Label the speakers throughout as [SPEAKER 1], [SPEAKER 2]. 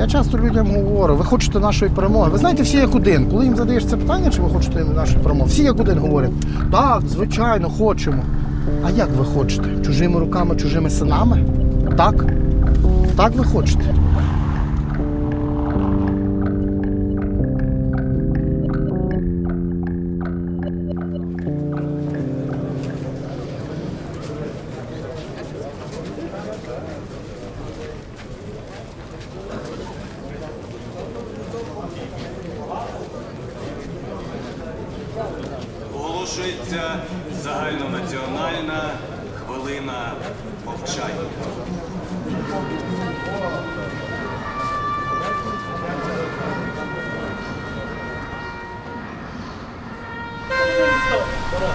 [SPEAKER 1] Я часто людям говорю, ви хочете нашої перемоги. Ви знаєте, всі як один. Коли їм задаєш це питання, чи ви хочете нашої перемоги, всі як один говорять, так, звичайно, хочемо. А як ви хочете? Чужими руками, чужими синами? Так? Так ви хочете?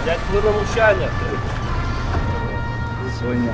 [SPEAKER 2] 5 хвилин мовчання.
[SPEAKER 3] Свиня.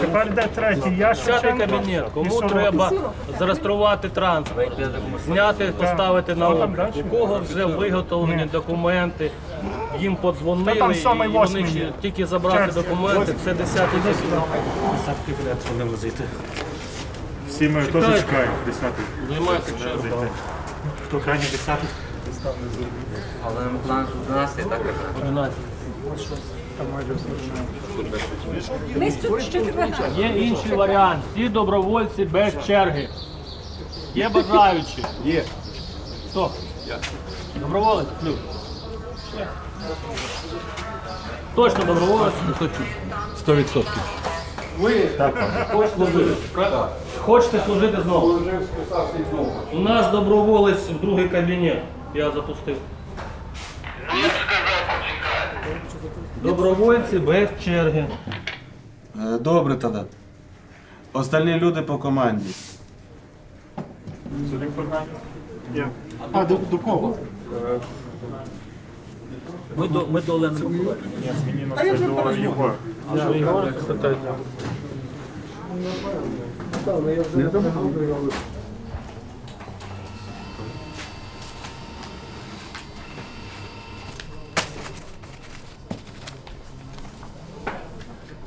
[SPEAKER 4] Тепер йде третій ящик.
[SPEAKER 5] П'ятий кабінет. Кому треба зареєструвати транспорт, зняти, поставити на облік. У кого вже виготовлені документи, їм
[SPEAKER 4] Та
[SPEAKER 5] подзвонили,
[SPEAKER 4] там
[SPEAKER 5] і вони
[SPEAKER 4] восьмий
[SPEAKER 5] ще
[SPEAKER 4] є.
[SPEAKER 5] тільки забрати документи, це десятий кабінет.
[SPEAKER 4] Всі ми теж чекаємо. Десятий.
[SPEAKER 5] Займайте чергу.
[SPEAKER 4] Хто крайній десятий?
[SPEAKER 3] Але на план 12, так?
[SPEAKER 5] 11.
[SPEAKER 6] Десь тут ще.
[SPEAKER 5] Є інший варіант. Всі добровольці без черги. Є бажаючі? Є. Хто? Я. Доброволець? Плюс. Точно доброволець? Сто відсотків. Ви хочете служити? правда? Хочете служити знову? У нас доброволець в другий кабінет. Я запустив. Добровольці без черги.
[SPEAKER 7] Е, Добре тоді. Остальні люди по команді.
[SPEAKER 4] А до, до кого?
[SPEAKER 5] Ми до, ми до Олени Миколаївни.
[SPEAKER 4] Мені на це до Єгора.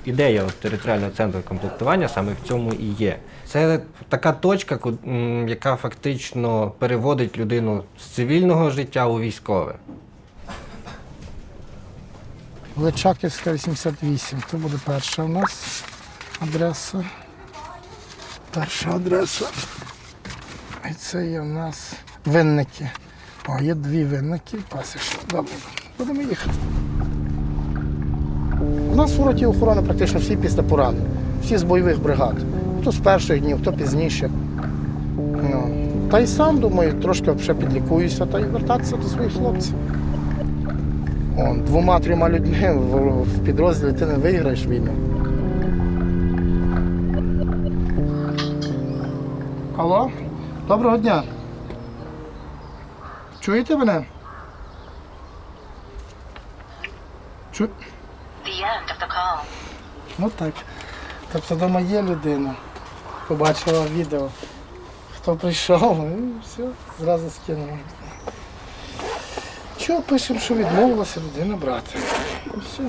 [SPEAKER 8] Ідея от територіального центру комплектування саме в цьому і є. Це така точка, яка фактично переводить людину з цивільного життя у військове.
[SPEAKER 1] Личаківська 88. Це буде перша у нас адреса. Перша адреса. І це є у нас винники. О, є дві винники, пасічні. Добре, будемо їхати. У нас у роті охорони практично всі після поранень. Всі з бойових бригад. Хто з перших днів, хто пізніше. Ну. Та й сам, думаю, трошки ще підлікуюся та й вертатися до своїх хлопців. Двома-трьома людьми в, в підрозділі ти не виграєш війну. Алло? Доброго дня. Чуєте мене? Чу... Ну так. Тобто вдома є людина. Побачила відео. Хто прийшов, і все, зразу скинули. Чого пишемо, що відмовилася людина брати? І все.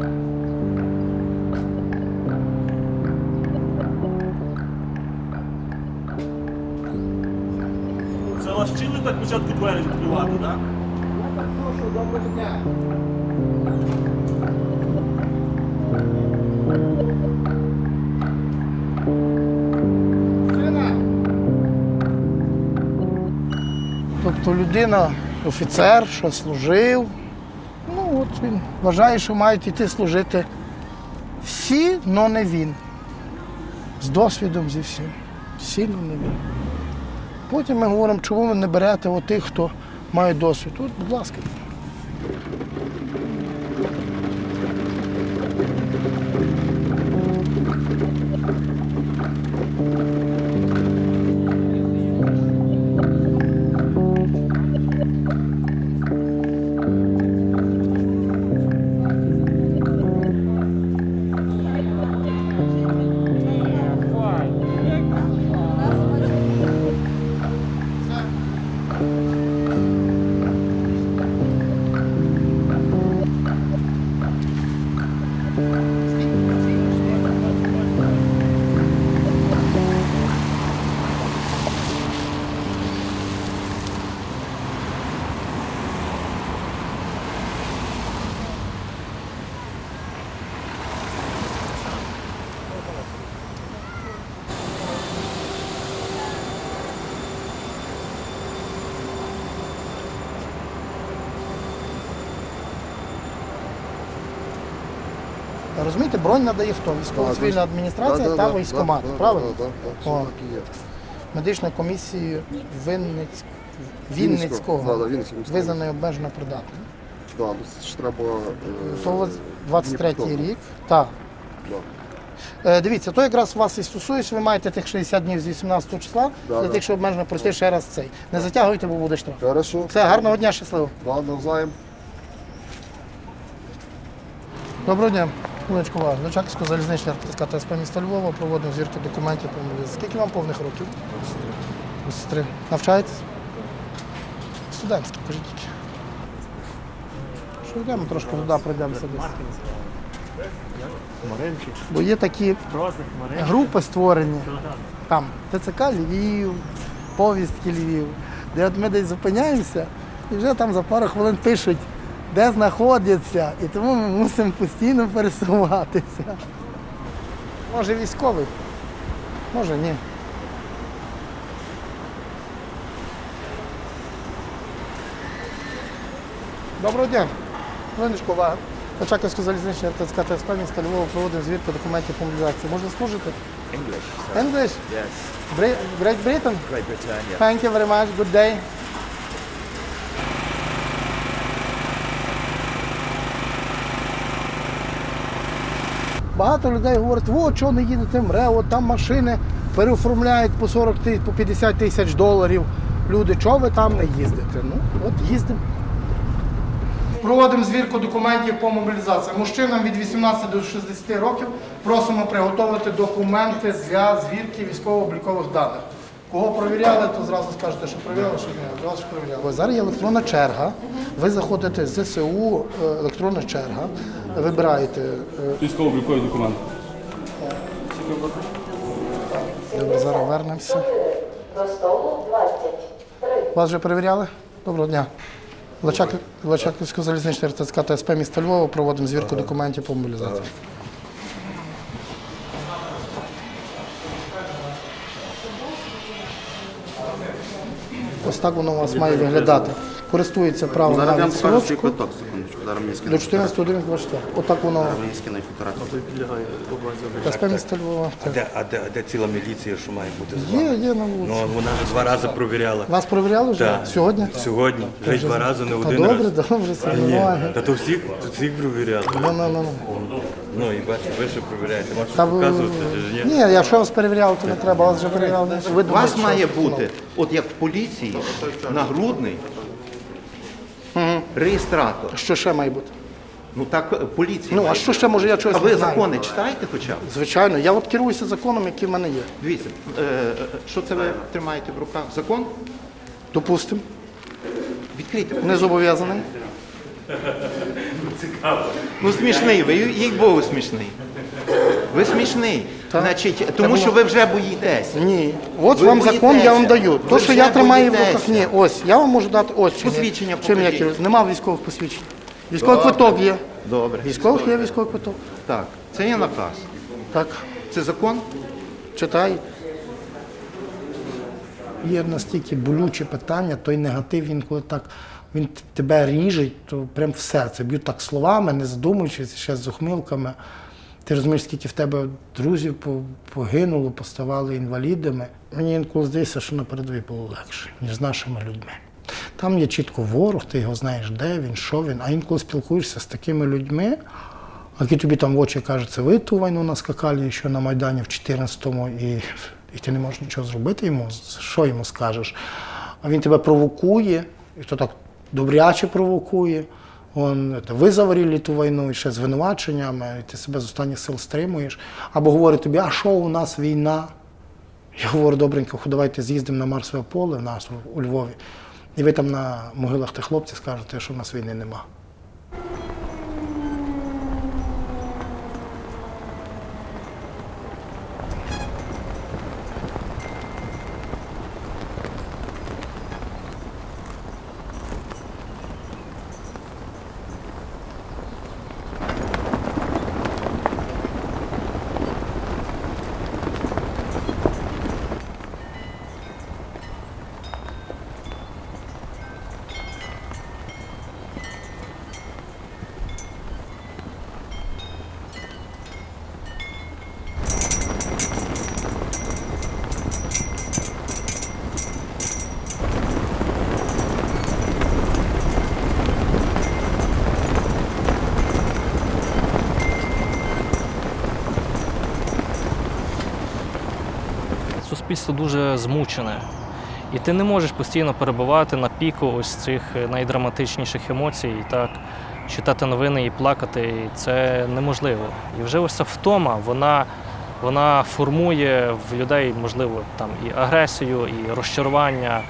[SPEAKER 4] Це вас вчили так спочатку двері відкривати, так?
[SPEAKER 1] Тобто людина, офіцер, що служив. Ну от він вважає, що мають йти служити всі, але не він. З досвідом зі всім. Всі, але не він. Потім ми говоримо, чому ви не берете отих, хто має досвід. От, будь ласка. Розумієте, бронь надає хто? Військова цивільна адміністрація та військкомат. Правильно? О. Медичної комісії Вінниць... Вінницького
[SPEAKER 9] Да, да, Вінницького міського.
[SPEAKER 1] визнаний обмежено придатним.
[SPEAKER 9] Да, ну, це ж треба. е,
[SPEAKER 1] То от 23
[SPEAKER 9] Дніпро.
[SPEAKER 1] рік. Так.
[SPEAKER 9] Да.
[SPEAKER 1] Е, дивіться, то якраз вас і стосується, ви маєте тих 60 днів з 18 числа,
[SPEAKER 9] Да,
[SPEAKER 1] для
[SPEAKER 9] да.
[SPEAKER 1] тих, що обмежено пройти ще раз цей. Не затягуйте, бо буде штраф.
[SPEAKER 9] Хорошо.
[SPEAKER 1] Все, гарного дня, щасливо.
[SPEAKER 9] Да, навзаєм.
[SPEAKER 1] Доброго дня. Хвилиночку вас. Личаківська залізнична РТСК ТСП міста Львова проводимо звірки документів. Скільки вам повних років? 23. Навчаєтесь? Студентські, кажіть тільки. Що йдемо трошки туди, пройдемося десь. Бо є такі групи створені. Там ТЦК Львів, повістки Львів, де от ми десь зупиняємося і вже там за пару хвилин пишуть, де знаходяться, і тому ми мусимо постійно пересуватися. Може військовий, може ні. Доброго дня. Хвилиночку, увага. Очаківську залізничну РТСК ТСП міста Львова проводимо документів по мобілізації. Можна служити? English. English? Yes. Great Britain? Great Britain, yeah. Thank you very much. Good day. Багато людей говорять, о, чого не їдете в МРЕО, там машини переоформляють по 40 тисяч, по 50 тисяч доларів. Люди, чого ви там не їздите? Ну, от їздимо. Проводимо звірку документів по мобілізації. Мужчинам від 18 до 60 років просимо приготувати документи для звірки військово-облікових даних. Кого перевіряли, то зразу скажете, що перевіряли, що ні. Зразу що перевіряли. Зараз є електронна черга. Ви заходите з ЗСУ, е, електронна черга, вибираєте. е,
[SPEAKER 10] Військово-облікові документи.
[SPEAKER 1] Добре, зараз вернемося.
[SPEAKER 6] До столу 23.
[SPEAKER 1] Вас вже перевіряли? Доброго дня. Лачак, Лачаківська залізнична РТСК ТСП міста Львова проводимо звірку документів по мобілізації. Ось так воно у вас має виглядати. Користується правом
[SPEAKER 11] Зараз я
[SPEAKER 1] на
[SPEAKER 11] вам покажу свій
[SPEAKER 1] відсрочку
[SPEAKER 11] квиток, секундочку.
[SPEAKER 1] До 14 годин 24. Отак воно.
[SPEAKER 11] Мені скинуть фотографію.
[SPEAKER 1] ТСП міста Львова.
[SPEAKER 12] А де, а, де, а де ціла міліція, що має бути з
[SPEAKER 1] Є,
[SPEAKER 12] вами?
[SPEAKER 1] є на вулиці.
[SPEAKER 12] Ну, вона вже два рази провіряла.
[SPEAKER 1] Вас перевіряли вже?
[SPEAKER 12] Так.
[SPEAKER 1] Сьогодні?
[SPEAKER 12] Сьогодні. Вже два рази, не
[SPEAKER 1] Та
[SPEAKER 12] один
[SPEAKER 1] добре,
[SPEAKER 12] раз.
[SPEAKER 1] добре, це
[SPEAKER 12] Ні.
[SPEAKER 1] нормально.
[SPEAKER 12] Та то всіх, то всіх провіряли.
[SPEAKER 1] Ну, ну, ну, ну.
[SPEAKER 12] Ну і бачите, ви ще провіряєте. Можете
[SPEAKER 1] Та ви-
[SPEAKER 12] показувати, чи ні?
[SPEAKER 1] Ні, якщо вас перевіряли, то не треба, вас вже перевіряли. Ви
[SPEAKER 11] У
[SPEAKER 1] думаєте,
[SPEAKER 11] вас
[SPEAKER 1] що-
[SPEAKER 11] має бути, от як в поліції, нагрудний реєстратор.
[SPEAKER 1] Що ще має бути?
[SPEAKER 11] Ну так е, поліція.
[SPEAKER 1] Ну, а що ще може я чогось?
[SPEAKER 11] А ви
[SPEAKER 1] не знаю?
[SPEAKER 11] закони читаєте хоча б?
[SPEAKER 1] Звичайно, я от керуюся законом, який в мене є.
[SPEAKER 11] Дивіться, е, е, що це ви тримаєте в руках? Закон?
[SPEAKER 1] Допустимо,
[SPEAKER 11] Відкрийте.
[SPEAKER 1] не зобов'язаний. Цікаво.
[SPEAKER 11] Ну смішний, ви їй Богу смішний. Ви смішний.
[SPEAKER 1] Так.
[SPEAKER 11] Значить, тому що ви вже боїтесь.
[SPEAKER 1] Ні. От
[SPEAKER 11] Ви
[SPEAKER 1] вам закон, я вам
[SPEAKER 11] боїтеся.
[SPEAKER 1] даю. То, що
[SPEAKER 11] вже
[SPEAKER 1] я тримаю в руках,
[SPEAKER 11] боїтеся.
[SPEAKER 1] ні, ось, я вам можу дати ось. чим я-
[SPEAKER 11] Посвідчення
[SPEAKER 1] Чим я
[SPEAKER 11] покажіть.
[SPEAKER 1] Нема військових посвідчень. Військовий
[SPEAKER 11] Добре.
[SPEAKER 1] квиток є.
[SPEAKER 11] Добре.
[SPEAKER 1] Військових є військовий квиток.
[SPEAKER 11] Так, це є наказ.
[SPEAKER 1] Так,
[SPEAKER 11] Це закон?
[SPEAKER 1] читай. Є настільки болюче питання, той негатив, він коли так він т- тебе ріже, то прям в серце. Б'ють так словами, не задумуючись, ще з ухмилками. Ти розумієш, скільки в тебе друзів погинуло, поставали інвалідами. Мені інколи здається, що на передовій було легше, ніж з нашими людьми. Там є чітко ворог, ти його знаєш, де він, що він. А інколи спілкуєшся з такими людьми, які тобі там в очі кажуть, це ви ту війну наскакали ще на Майдані в 14-му, і, і ти не можеш нічого зробити йому. Що йому скажеш? А він тебе провокує, і то так добряче провокує. Он, это, ви заварили ту війну і ще звинуваченнями, і ти себе з останніх сил стримуєш. Або говорить тобі, а що у нас війна? Я говорю, добренько, давайте з'їздимо на Марсове поле в нас у Львові. І ви там на могилах тих хлопців скажете, що в нас війни нема.
[SPEAKER 10] Суспільство дуже змучене. І ти не можеш постійно перебувати на піку ось цих е, найдраматичніших емоцій, і так читати новини і плакати і це неможливо. І вже ось ця втома, вона, вона формує в людей, можливо, там і агресію, і розчарування.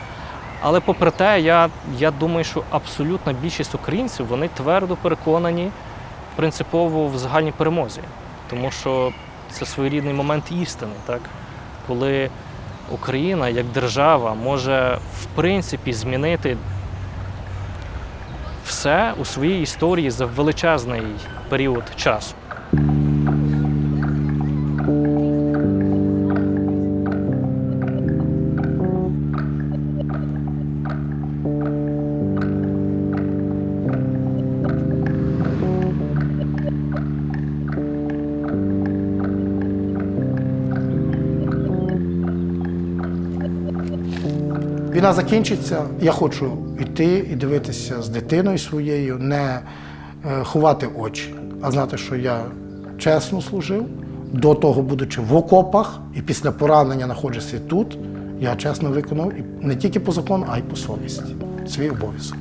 [SPEAKER 10] Але попри те, я, я думаю, що абсолютна більшість українців вони твердо переконані принципово в загальній перемозі. Тому що це своєрідний момент істини, так? коли Україна як держава може в принципі змінити все у своїй історії за величезний період часу.
[SPEAKER 1] Війна закінчиться. Я хочу йти і дивитися з дитиною своєю, не е, ховати очі, а знати, що я чесно служив, до того, будучи в окопах, і після поранення знаходжуся тут, я чесно виконав і не тільки по закону, а й по совісті. Свій обов'язок.